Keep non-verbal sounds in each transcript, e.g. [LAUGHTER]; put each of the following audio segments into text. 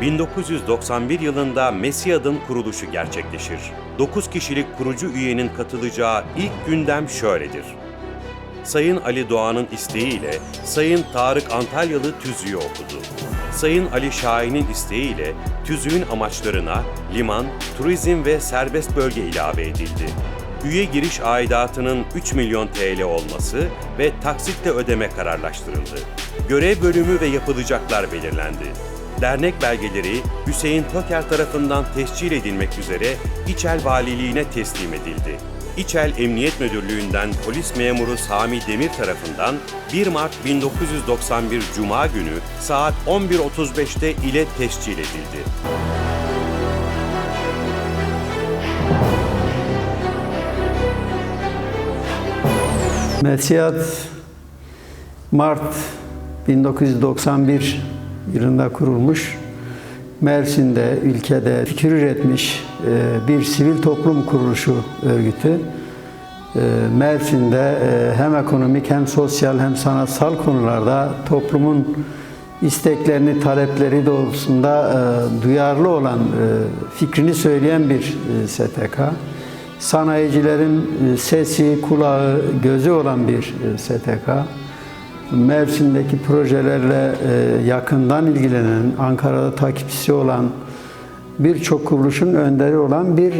1991 yılında MESİAD'ın kuruluşu gerçekleşir. 9 kişilik kurucu üyenin katılacağı ilk gündem şöyledir. Sayın Ali Doğan'ın isteğiyle Sayın Tarık Antalyalı tüzüğü okudu. Sayın Ali Şahin'in isteğiyle tüzüğün amaçlarına liman, turizm ve serbest bölge ilave edildi. Üye giriş aidatının 3 milyon TL olması ve taksitle ödeme kararlaştırıldı. Görev bölümü ve yapılacaklar belirlendi. Dernek belgeleri Hüseyin Toker tarafından tescil edilmek üzere İçel Valiliğine teslim edildi. İçel Emniyet Müdürlüğü'nden polis memuru Sami Demir tarafından 1 Mart 1991 Cuma günü saat 11.35'te ile tescil edildi. Mesiyat Mart 1991 yılında kurulmuş. Mersin'de, ülkede fikir üretmiş e, bir sivil toplum kuruluşu örgütü. E, Mersin'de e, hem ekonomik hem sosyal hem sanatsal konularda toplumun isteklerini, talepleri doğrultusunda duyarlı olan, fikrini söyleyen bir STK sanayicilerin sesi, kulağı, gözü olan bir STK. Mersin'deki projelerle yakından ilgilenen, Ankara'da takipçisi olan birçok kuruluşun önderi olan bir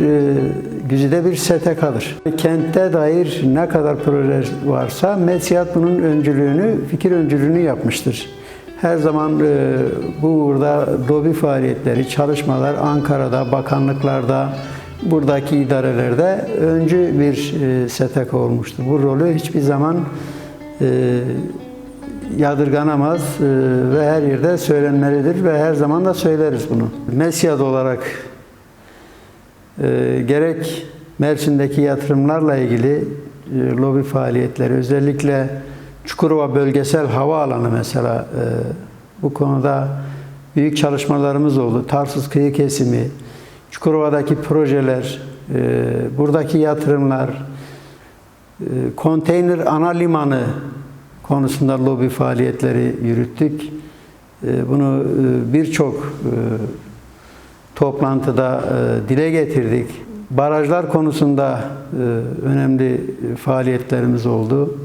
güzide bir STK'dır. Kentte dair ne kadar proje varsa Mesiyat bunun öncülüğünü, fikir öncülüğünü yapmıştır. Her zaman bu uğurda lobi faaliyetleri, çalışmalar Ankara'da, bakanlıklarda, buradaki idarelerde öncü bir e, STK olmuştur. Bu rolü hiçbir zaman e, yadırganamaz e, ve her yerde söylenmelidir ve her zaman da söyleriz bunu. Mesiyad olarak e, gerek Mersin'deki yatırımlarla ilgili e, lobi faaliyetleri, özellikle Çukurova Bölgesel Havaalanı mesela bu konuda büyük çalışmalarımız oldu. Tarsus kıyı kesimi, Çukurova'daki projeler, buradaki yatırımlar, konteyner ana limanı konusunda lobi faaliyetleri yürüttük. E, bunu e, birçok e, toplantıda dile getirdik. Barajlar konusunda önemli faaliyetlerimiz oldu.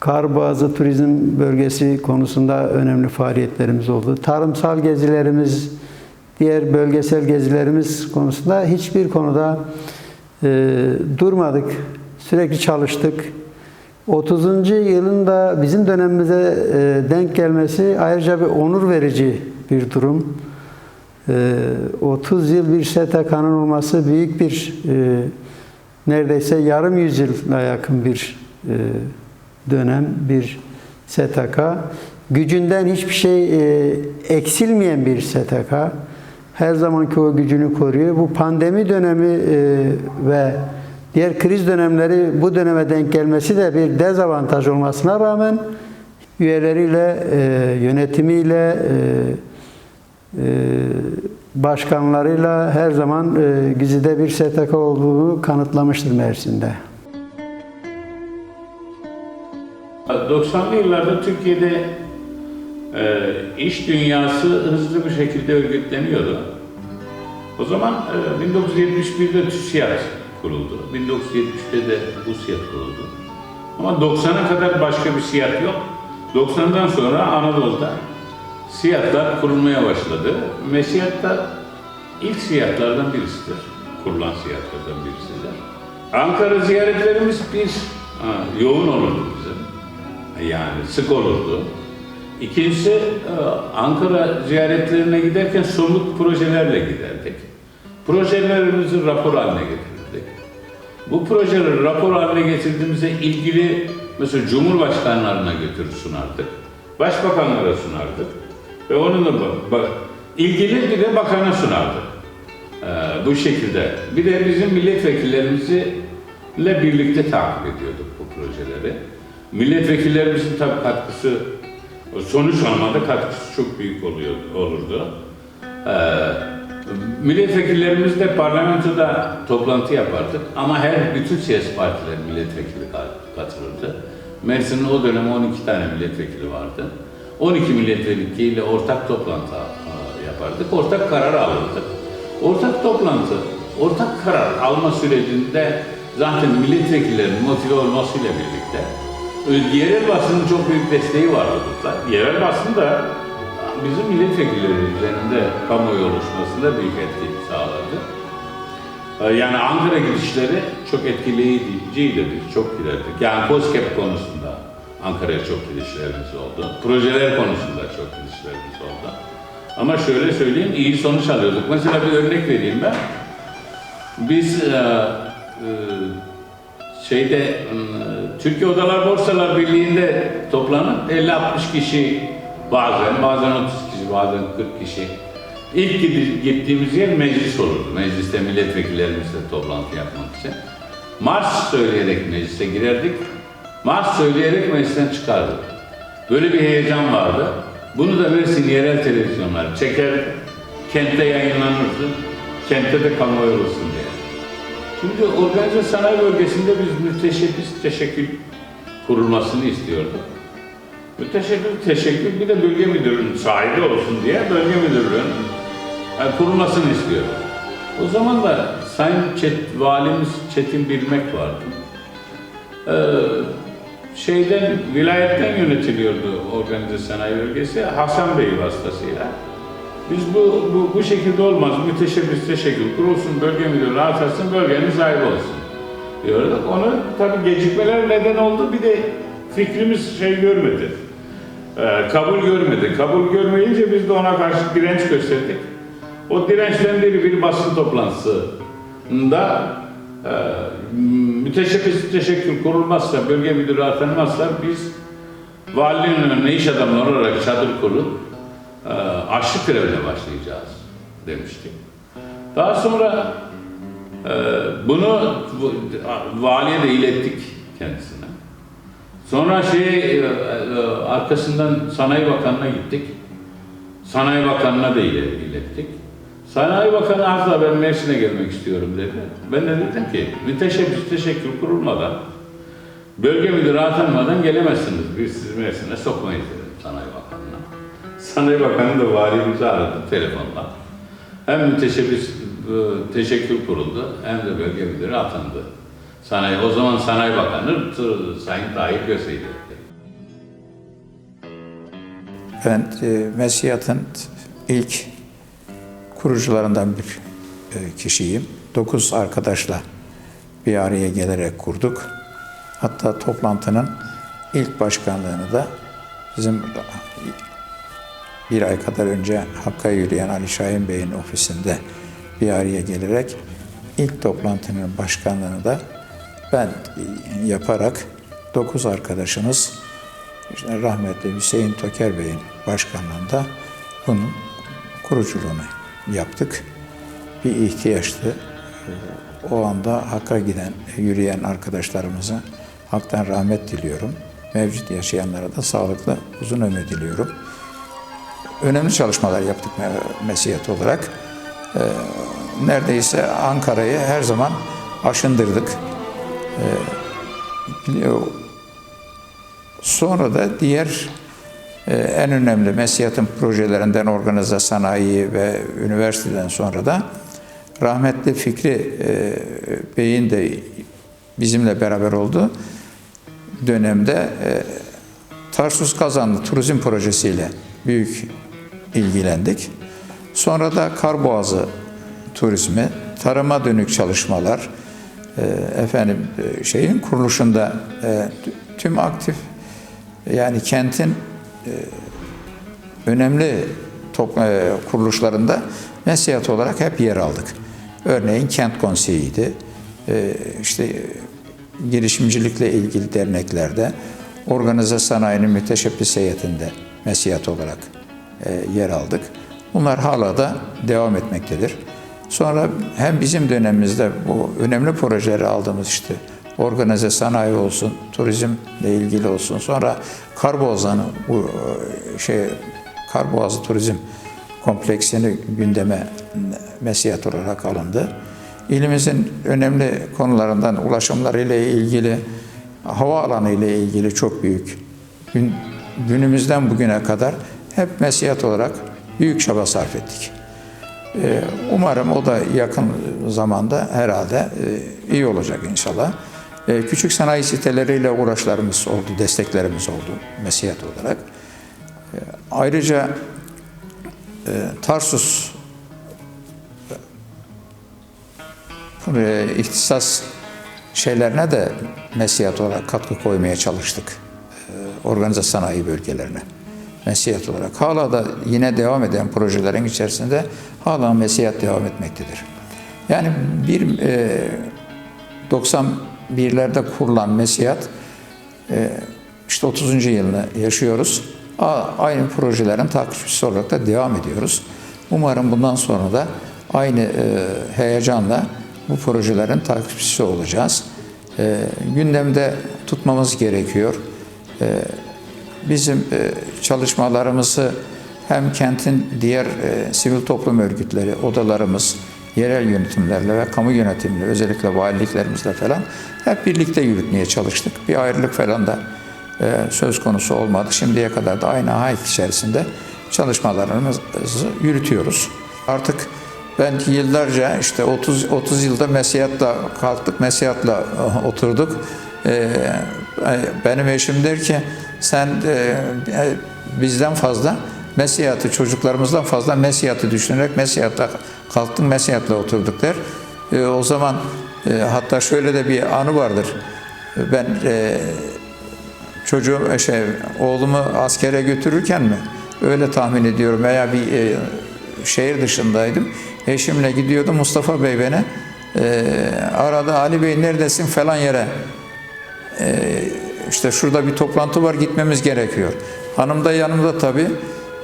Karboğazı Turizm Bölgesi konusunda önemli faaliyetlerimiz oldu. Tarımsal gezilerimiz, diğer bölgesel gezilerimiz konusunda hiçbir konuda durmadık. Sürekli çalıştık. 30. yılında bizim dönemimize e, denk gelmesi ayrıca bir onur verici bir durum. E, 30 yıl bir STK'nın olması büyük bir e, neredeyse yarım yüzyıla yakın bir e, dönem bir STK. Gücünden hiçbir şey e, eksilmeyen bir STK her zamanki o gücünü koruyor. Bu pandemi dönemi e, ve diğer kriz dönemleri bu döneme denk gelmesi de bir dezavantaj olmasına rağmen üyeleriyle, e, yönetimiyle, e, e, başkanlarıyla her zaman e, güzide bir STK olduğunu kanıtlamıştır Mersin'de. 90'lı yıllarda Türkiye'de iş dünyası hızlı bir şekilde örgütleniyordu. O zaman e, 1971'de TÜSİAD kuruldu. 1970'te de BUSİAD kuruldu. Ama 90'a kadar başka bir SİAD yok. 90'dan sonra Anadolu'da SİAD'lar kurulmaya başladı. Ve SİAD da ilk SİAD'lardan birisidir. Kurulan SİAD'lardan birisidir. Ankara ziyaretlerimiz biz ha, yoğun olurdu bizim. Yani sık olurdu. İkincisi e, Ankara ziyaretlerine giderken somut projelerle giderdik. Projelerimizi rapor haline getirdik. Bu projeleri rapor haline getirdiğimizde ilgili mesela Cumhurbaşkanlarına götürür sunardık. Başbakanlara sunardık. Ve onun da bak, ilgili bir de bakana sunardık. Ee, bu şekilde. Bir de bizim milletvekillerimizle birlikte takip ediyorduk bu projeleri. Milletvekillerimizin tabii katkısı, sonuç almada katkısı çok büyük oluyor, olurdu. Ee, milletvekillerimiz de parlamentoda toplantı yapardık ama her bütün siyasi partilerin milletvekili katılırdı. Mersin'in o dönem 12 tane milletvekili vardı. 12 milletvekiliyle ortak toplantı yapardık. Ortak karar alırdık. Ortak toplantı, ortak karar alma sürecinde zaten milletvekillerinin motive olmasıyla birlikte e, yerel basının çok büyük desteği vardı burada. Yerel basın da bizim milletvekilleri üzerinde kamuoyu oluşmasında büyük etki sağladı. Ee, Yani Ankara gidişleri çok etkileyiciydi. Çok giderdik. Yani COSGAP konusunda Ankara'ya çok gidişlerimiz oldu. Projeler konusunda çok gidişlerimiz oldu. Ama şöyle söyleyeyim, iyi sonuç alıyorduk. Mesela bir örnek vereyim ben. Biz e, e, şeyde Türkiye Odalar Borsalar Birliği'nde toplanıp 50-60 kişi bazen, bazen 30 kişi, bazen 40 kişi İlk gittiğimiz yer meclis olurdu. Mecliste milletvekillerimizle toplantı yapmak için. Marş söyleyerek meclise girerdik. Marş söyleyerek meclisten çıkardık. Böyle bir heyecan vardı. Bunu da Mersin yerel televizyonlar çeker, kentte yayınlanırdı. Kentte de kamuoyu olsun diye. Şimdi organize sanayi bölgesinde biz müteşebbis teşekkül kurulmasını istiyorduk. Müteşebbis teşekkül bir de bölge müdürünün sahibi olsun diye bölge müdürlüğünün yani kurulmasını istiyor. O zaman da Sayın Çet, Valimiz Çetin Bilmek vardı. Ee, şeyden, vilayetten yönetiliyordu organize sanayi bölgesi Hasan Bey vasıtasıyla. Biz bu, bu, bu şekilde olmaz, müteşebbis teşekkül kurulsun, bölge müdürlüğü atarsın, bölgenin sahibi olsun diyorduk. Onu tabii gecikmeler neden oldu, bir de fikrimiz şey görmedi. Ee, kabul görmedi. Kabul görmeyince biz de ona karşı direnç gösterdik. O dirençten biri bir basın toplantısında e, müteşebbis teşekkür kurulmazsa, bölge müdürü atanmazsa biz valinin önüne iş adamları olarak çadır kurup e, açlık grevine başlayacağız demiştik. Daha sonra e, bunu bu- valiye de ilettik kendisine. Sonra şey e, e, arkasından Sanayi Bakanı'na gittik. Sanayi Bakanı'na da ile- ilettik. Sanayi Bakanı asla ben Mersin'e gelmek istiyorum dedi. Ben de dedim ki müteşebbis teşekkür kurulmadan bölge müdürü atanmadan gelemezsiniz. Biz sizi Mersin'e sokmayız dedim Sanayi Bakanı'na. Sanayi Bakanı da valimizi aradı telefonla. Hem müteşebbis e, teşekkür kuruldu hem de bölge müdürü atandı. Sanayi, o zaman Sanayi Bakanı Sayın Tahir Gösey'di. Ben e, Mesiyat'ın ilk kurucularından bir e, kişiyim. Dokuz arkadaşla bir araya gelerek kurduk. Hatta toplantının ilk başkanlığını da bizim bir ay kadar önce Hakk'a yürüyen Ali Şahin Bey'in ofisinde bir araya gelerek ilk toplantının başkanlığını da ben e, yaparak dokuz arkadaşımız işte rahmetli Hüseyin Toker Bey'in başkanlığında bunun kuruculuğunu yaptık. Bir ihtiyaçtı. Ee, O anda Hakk'a giden, yürüyen arkadaşlarımıza Hak'tan rahmet diliyorum. Mevcut yaşayanlara da sağlıklı, uzun ömür diliyorum. Önemli çalışmalar yaptık me- Mesiyet olarak. Ee, Neredeyse Ankara'yı her zaman aşındırdık. Ee, Sonra da diğer e, en önemli Mesiyat'ın projelerinden organize sanayi ve üniversiteden sonra da rahmetli Fikri e, Bey'in de bizimle beraber olduğu dönemde e, Tarsus Kazanlı turizm projesiyle büyük ilgilendik. Sonra da Karboğazı turizmi, tarıma dönük çalışmalar, efendim e, şeyin kuruluşunda e, tüm aktif yani kentin e, önemli top, kuruluşlarında mesiyat olarak hep yer aldık. Örneğin kent konseyiydi. İşte girişimcilikle ilgili derneklerde, organize sanayinin müteşebbis heyetinde mesiyat olarak yer aldık. Bunlar hala da devam etmektedir. Sonra hem bizim dönemimizde bu önemli projeleri aldığımız işte organize sanayi olsun, turizmle ilgili olsun. Sonra Karboğazı'nın bu e, şey Karboğazı Turizm kompleksini gündeme mesiyat olarak alındı. İlimizin önemli konularından ulaşımlar ile ilgili, hava alanı ile ilgili çok büyük gün, günümüzden bugüne kadar hep mesiyat olarak büyük çaba sarf ettik. Ee, Umarım o da yakın zamanda herhalde e, iyi olacak inşallah. Ee, Küçük sanayi siteleriyle uğraşlarımız oldu, desteklerimiz oldu mesiyet olarak. Ee, Ayrıca e, Tarsus e, ihtisas şeylerine de mesiyet olarak katkı koymaya çalıştık. Organize sanayi bölgelerine mesiyet olarak. Hala da yine devam eden projelerin içerisinde hala mesiyet devam etmektedir. Yani bir e, 91'lerde kurulan mesiyat e, işte 30. yılını yaşıyoruz. Aynı projelerin takipçisi olarak da devam ediyoruz. Umarım bundan sonra da aynı e, heyecanla bu projelerin takipçisi olacağız. E, gündemde tutmamız gerekiyor. E, bizim e, çalışmalarımızı hem kentin diğer e, sivil toplum örgütleri, odalarımız, yerel yönetimlerle ve kamu yönetimleri, özellikle valiliklerimizle falan hep birlikte yürütmeye çalıştık. Bir ayrılık falan da e, söz konusu olmadı. Şimdiye kadar da aynı hayat içerisinde çalışmalarımızı yürütüyoruz. Artık ben yıllarca işte 30 30 yılda mesiyatla kalktık, mesiyatla oturduk. Benim eşim der ki sen e, bizden fazla mesiyatı çocuklarımızdan fazla mesiyatı düşünerek mesiyatla kalktın mesiyatla oturduk der. E, o zaman e, hatta şöyle de bir anı vardır. Ben e, çocuğum şey oğlumu askere götürürken mi öyle tahmin ediyorum veya bir e, şehir dışındaydım. Eşimle gidiyordu Mustafa Bey beni e, arada Ali Bey neredesin falan yere e, işte şurada bir toplantı var gitmemiz gerekiyor. Hanım da yanımda tabii.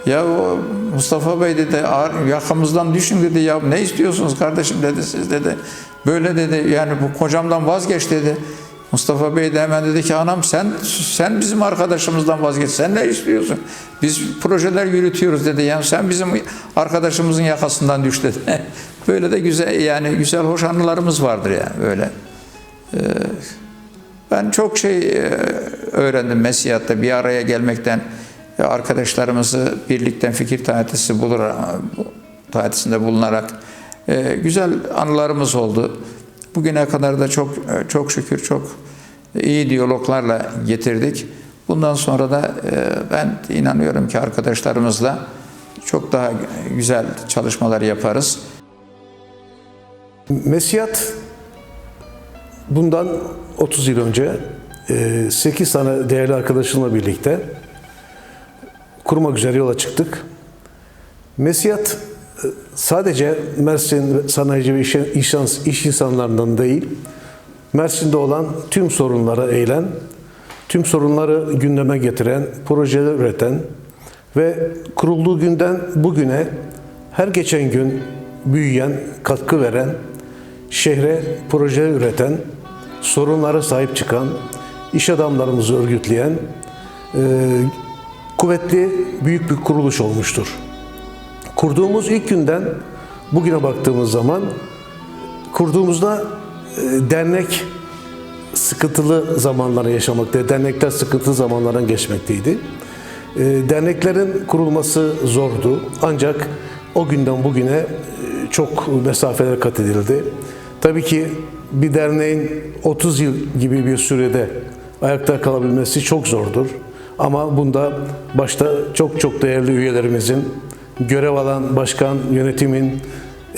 Ya o Mustafa Bey dedi "ağır- yakamızdan düşün dedi ya ne istiyorsunuz kardeşim dedi siz dedi. Böyle dedi yani bu kocamdan vazgeç dedi. Mustafa Bey de hemen dedi ki anam sen sen bizim arkadaşımızdan vazgeç. Sen ne istiyorsun? Biz projeler yürütüyoruz dedi. Yani sen bizim arkadaşımızın yakasından düş dedi. [LAUGHS] Böyle de güzel yani güzel hoş anılarımız vardır yani böyle. Ben çok şey e, öğrendim Mesiyat'ta bir araya gelmekten e, arkadaşlarımızı birlikten fikir taatisi bulur, taatisinde bulunarak e, güzel anılarımız oldu. Bugüne kadar da çok e, çok şükür çok iyi diyaloglarla getirdik. Bundan sonra da e, ben inanıyorum ki arkadaşlarımızla çok daha güzel çalışmalar yaparız. Mesiyat bundan 30 yıl önce 8 tane değerli arkadaşımla birlikte kurmak üzere yola çıktık. Mesiyat e, sadece Mersin sanayici ve iş, iş insanlarından değil, Mersin'de olan tüm sorunlara eğilen, tüm sorunları gündeme getiren, projeler üreten ve kurulduğu günden bugüne her geçen gün büyüyen, katkı veren, şehre projeler üreten, sorunlara sahip çıkan, iş adamlarımızı örgütleyen e, kuvvetli büyük bir kuruluş olmuştur. Kurduğumuz ilk günden bugüne baktığımız zaman kurduğumuzda e, dernek sıkıntılı zamanları yaşamakta, dernekler sıkıntılı zamanlardan geçmekteydi. E, derneklerin kurulması zordu ancak o günden bugüne e, çok mesafeler kat edildi. Tabii ki bir derneğin 30 yıl gibi bir sürede ayakta kalabilmesi çok zordur. Ama bunda başta çok çok değerli üyelerimizin, görev alan başkan, yönetimin,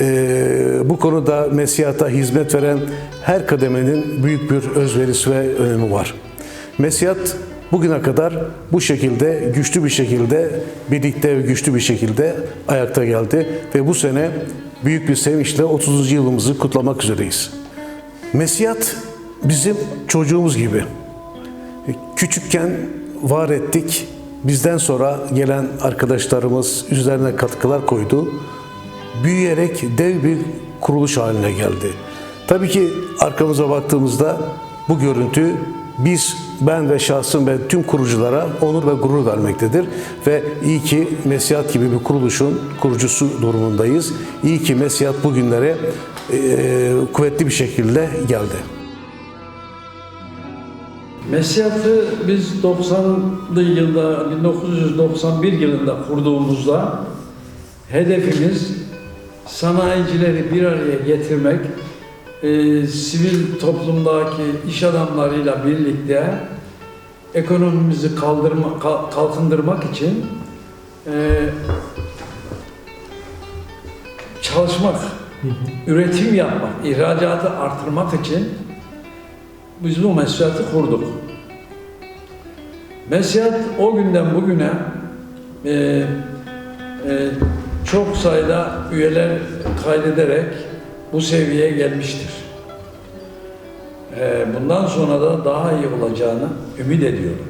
e, bu konuda mesiyata hizmet veren her kademenin büyük bir özverisi ve önemi var. Mesiyat bugüne kadar bu şekilde güçlü bir şekilde birlikte ve güçlü bir şekilde ayakta geldi ve bu sene büyük bir sevinçle 30. yılımızı kutlamak üzereyiz. Mesiyat bizim çocuğumuz gibi. Küçükken var ettik. Bizden sonra gelen arkadaşlarımız üzerine katkılar koydu. Büyüyerek dev bir kuruluş haline geldi. Tabii ki arkamıza baktığımızda bu görüntü biz, ben ve şahsım ve tüm kuruculara onur ve gurur vermektedir. Ve iyi ki Mesiyat gibi bir kuruluşun kurucusu durumundayız. İyi ki Mesiyat bugünlere kuvvetli bir şekilde geldi. Mesiyatı biz 90'lı yılda, 1991 yılında kurduğumuzda hedefimiz sanayicileri bir araya getirmek, e, sivil toplumdaki iş adamlarıyla birlikte ekonomimizi kaldırma, kal- kalkındırmak için e, çalışmak, üretim yapmak, ihracatı artırmak için biz bu mesiyatı kurduk. Mesiyat o günden bugüne e, e, çok sayıda üyeler kaydederek bu seviyeye gelmiştir. E, bundan sonra da daha iyi olacağını ümit ediyorum.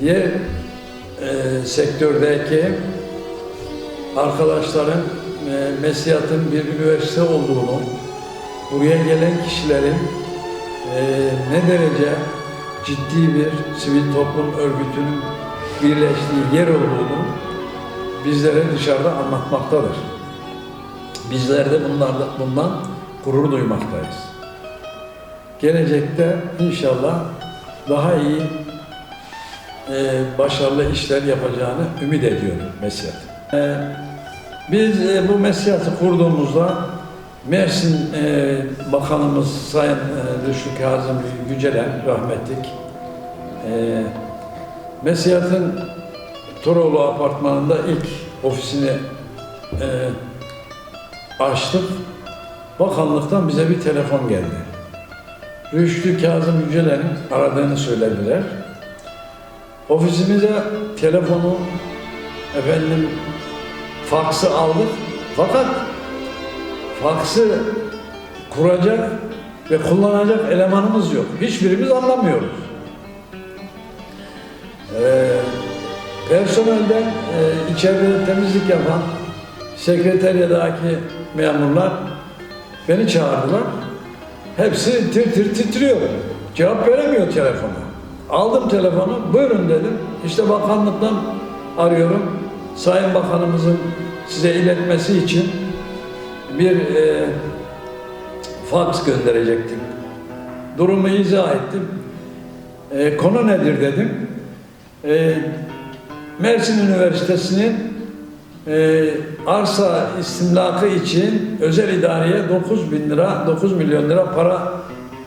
Diğer e, sektördeki arkadaşların Mesiyat'ın bir üniversite olduğunu, buraya gelen kişilerin ne derece ciddi bir sivil toplum örgütünün birleştiği yer olduğunu bizlere dışarıda anlatmaktadır. Bizler de bunlardan, bundan gurur duymaktayız. Gelecekte inşallah daha iyi e, başarılı işler yapacağını ümit ediyorum Mesiyat. E, biz e, bu Mesiyat'ı kurduğumuzda Mersin e, Bakanımız Sayın e, Rüştü Kazım Yücelen rahmetlik e, Mesiyat'ın Toroğlu apartmanında ilk ofisini e, açtık. Bakanlıktan bize bir telefon geldi. Rüştü Kazım Yücelen'in aradığını söylediler. Ofisimize telefonu efendim faksı aldık. Fakat faksı kuracak ve kullanacak elemanımız yok. Hiçbirimiz anlamıyoruz. Ee, personelden e, içeride temizlik yapan sekreteryadaki memurlar beni çağırdılar. Hepsi tir tir titriyor. Cevap veremiyor telefona. Aldım telefonu, buyurun dedim. İşte bakanlıktan arıyorum. Sayın Bakanımızın size iletmesi için bir e, faks gönderecektim. Durumu izah ettim. E, konu nedir dedim. E, Mersin Üniversitesi'nin e, arsa istimlakı için özel idareye 9 bin lira, 9 milyon lira para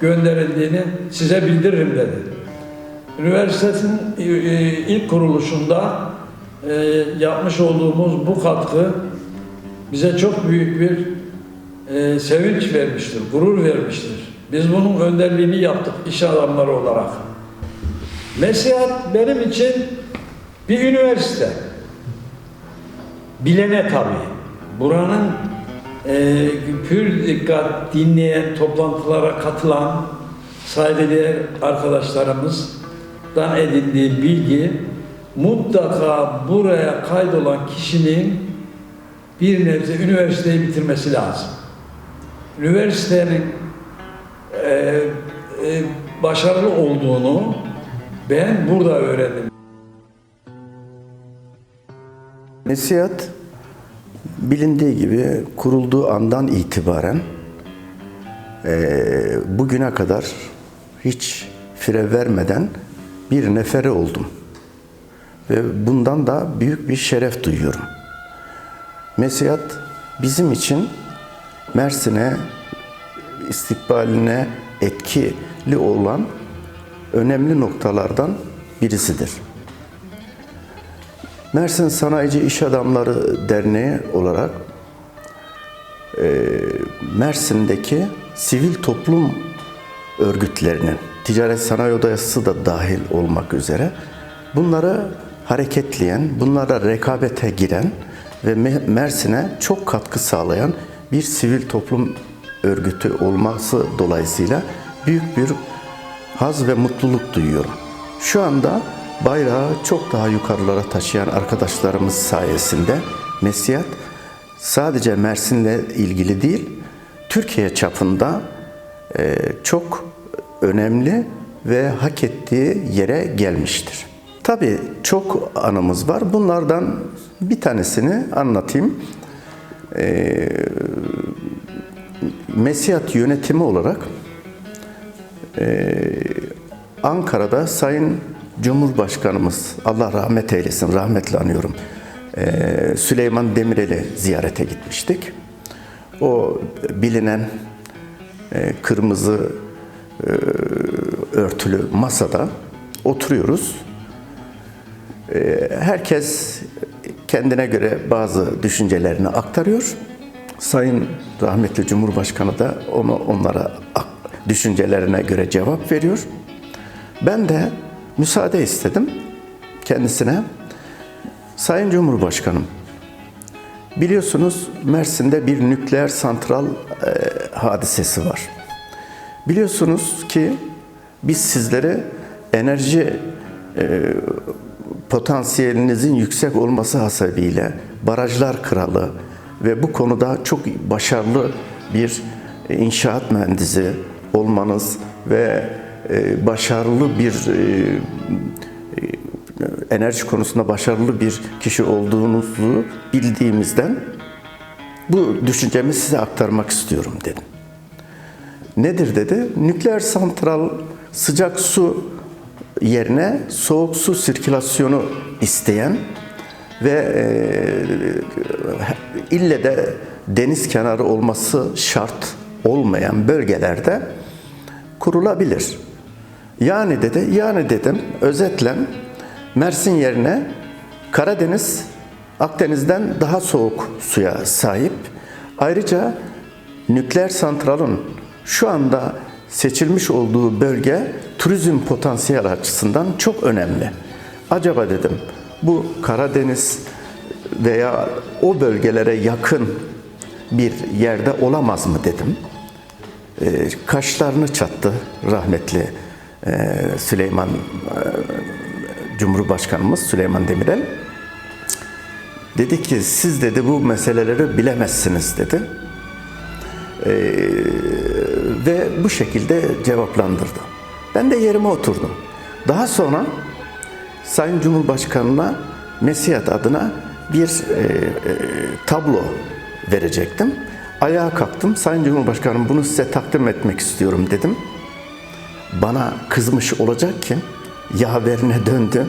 gönderildiğini size bildiririm dedi. Üniversitenin e, e, ilk kuruluşunda e, yapmış olduğumuz bu katkı bize çok büyük bir e, sevinç vermiştir, gurur vermiştir. Biz bunun önderliğini yaptık iş adamları olarak. Mesiyat benim için bir üniversite. Bilene tabii. Buranın e, pür dikkat dinleyen, toplantılara katılan saygıdeğer arkadaşlarımızdan edindiği bilgi mutlaka buraya kaydolan kişinin bir nebze üniversiteyi bitirmesi lazım. Üniversitenin e, e, başarılı olduğunu ben burada öğrendim. Nesiyat bilindiği gibi kurulduğu andan itibaren eee, bugüne kadar hiç fire vermeden bir nefere oldum. Ve bundan da büyük bir şeref duyuyorum. Mesiyat bizim için Mersin'e istikbaline etkili olan önemli noktalardan birisidir. Mersin Sanayici İş Adamları Derneği olarak e, Mersin'deki sivil toplum örgütlerinin, Ticaret Sanayi Odası da dahil olmak üzere bunları hareketleyen, bunlara rekabete giren ve Me- Mersin'e çok katkı sağlayan bir sivil toplum örgütü olması dolayısıyla büyük bir haz ve mutluluk duyuyorum. Şu anda bayrağı çok daha yukarılara taşıyan arkadaşlarımız sayesinde Mesiyat sadece Mersin'le ilgili değil, Türkiye çapında e, çok önemli ve hak ettiği yere gelmiştir. Tabii çok anımız var. Bunlardan bir tanesini anlatayım. E, Mesiyat yönetimi olarak Ankara'da Sayın Cumhurbaşkanımız, Allah rahmet eylesin, rahmetle anıyorum. e, Süleyman Demirel'i ziyarete gitmiştik. O bilinen e, kırmızı e, örtülü masada oturuyoruz. E, herkes kendine göre bazı düşüncelerini aktarıyor. Sayın rahmetli Cumhurbaşkanı da onu onlara düşüncelerine göre cevap veriyor. Ben de müsaade istedim kendisine. Sayın Cumhurbaşkanım, biliyorsunuz Mersin'de bir nükleer santral e, hadisesi var. Biliyorsunuz ki biz sizlere enerji e, potansiyelinizin yüksek olması hasebiyle barajlar kralı ve bu konuda çok başarılı bir inşaat mühendisi olmanız ve e, başarılı bir e, enerji konusunda başarılı bir kişi olduğunuzu bildiğimizden bu düşüncemi size aktarmak istiyorum dedim. Nedir dedi? Nükleer santral sıcak su yerine soğuk su sirkülasyonu isteyen ve e, ille de deniz kenarı olması şart olmayan bölgelerde kurulabilir. Yani dedi, yani dedim özetle Mersin yerine Karadeniz Akdeniz'den daha soğuk suya sahip. Ayrıca nükleer santralın şu anda seçilmiş olduğu bölge turizm potansiyel açısından çok önemli. Acaba dedim bu Karadeniz veya o bölgelere yakın bir yerde olamaz mı dedim. E, kaşlarını çattı rahmetli e, Süleyman e, Cumhurbaşkanımız Süleyman Demirel. Dedi ki siz dedi bu meseleleri bilemezsiniz dedi. Ee, ve bu şekilde cevaplandırdı. Ben de yerime oturdum. Daha sonra Sayın Cumhurbaşkanı'na Mesiyat adına bir e, e, tablo verecektim. Ayağa kalktım. Sayın Cumhurbaşkanım bunu size takdim etmek istiyorum dedim. Bana kızmış olacak ki yaverine döndü.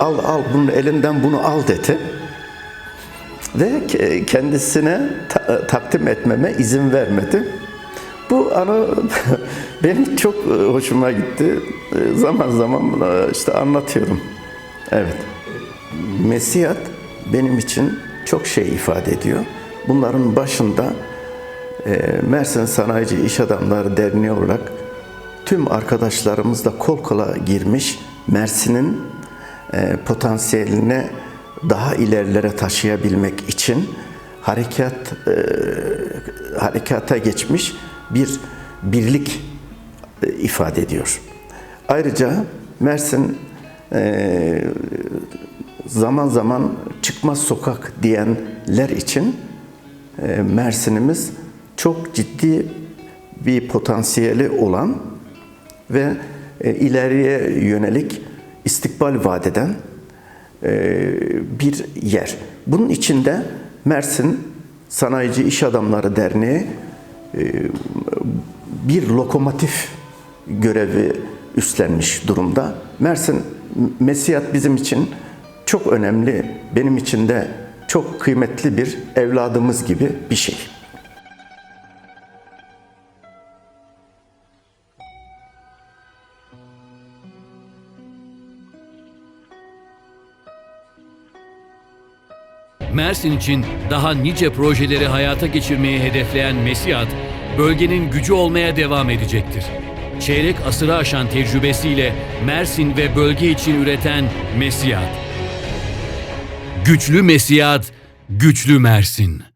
Al al bunun elinden bunu al dedi. Ve ke- kendisine ta- takdim etmeme izin vermedi. Bu anı [LAUGHS] benim çok e, hoşuma gitti. E, Zaman zaman işte anlatıyorum. Evet. Mesiyat benim için çok şey ifade ediyor. Bunların başında e, Mersin Sanayici İş Adamları Derneği olarak tüm arkadaşlarımızla kol kola girmiş Mersin'in potansiyeline daha ilerlere taşıyabilmek için harekat e, harekata geçmiş bir birlik e, ifade ediyor. Ayrıca Mersin e, zaman zaman çıkmaz sokak diyenler için e, Mersin'imiz çok ciddi bir potansiyeli olan ve ileriye yönelik istikbal vadeden bir yer. Bunun içinde Mersin Sanayici İş Adamları Derneği bir lokomotif görevi üstlenmiş durumda. Mersin Mesiyat bizim için çok önemli, benim için de çok kıymetli bir evladımız gibi bir şey. Mersin için daha nice projeleri hayata geçirmeyi hedefleyen Mesiyat, bölgenin gücü olmaya devam edecektir. Çeyrek asırı aşan tecrübesiyle Mersin ve bölge için üreten Mesiyat. Güçlü Mesiyat, güçlü Mersin.